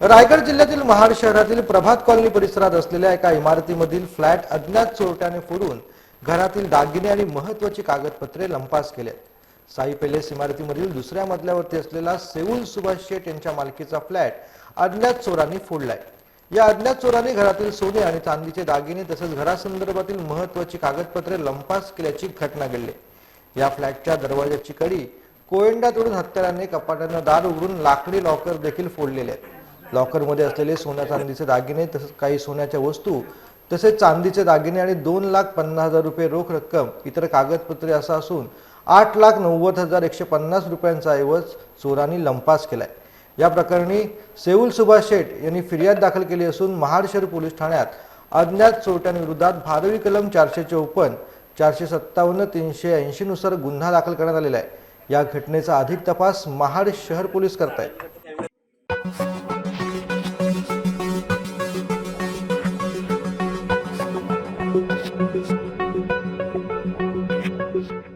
रायगड जिल्ह्यातील महाड शहरातील प्रभात कॉलनी परिसरात असलेल्या एका इमारतीमधील फ्लॅट अज्ञात चोरट्याने फोडून घरातील दागिने आणि महत्वाची कागदपत्रे लंपास केलेत. साई पेलेस इमारतीमधील दुसऱ्या मजल्यावरती असलेला सेऊल सुभाष शेठ यांच्या मालकीचा फ्लॅट अज्ञात चोरांनी फोडलाय. या अज्ञात चोरांनी घरातील सोने आणि चांदीचे दागिने तसंच घरासंदर्भातील महत्वाची कागदपत्रे लंपास केल्याची घटना घडली. या फ्लॅटच्या दरवाजाची कडी कोयंडा तोडून हत्याराने कपाट्यानं दार उघडून लाकडी लॉकर देखील फोडलेले आहेत. लॉकरमध्ये असलेले सोन्या चांदीचे दागिने तसेच काही सोन्याच्या वस्तू तसेच चांदीचे दागिने आणि दोन लाख पन्नास हजार रुपये रोख रक्कम इतर कागदपत्रे असं असून आठ लाख नव्वद हजार एकशे पन्नास रुपयांचा ऐवज चोरांनी लंपास केलाय. या प्रकरणी सेऊल सुभाष शेठ यांनी फिर्याद दाखल केली असून महाड शहर पोलीस ठाण्यात अज्ञात चोरट्यांविरोधात भारवी कलम चारशे चौपन्न चारशे सत्तावन्न तीनशे ऐंशीनुसार गुन्हा दाखल करण्यात आलेला आहे. या घटनेचा अधिक तपास महाड शहर पोलीस Thank you.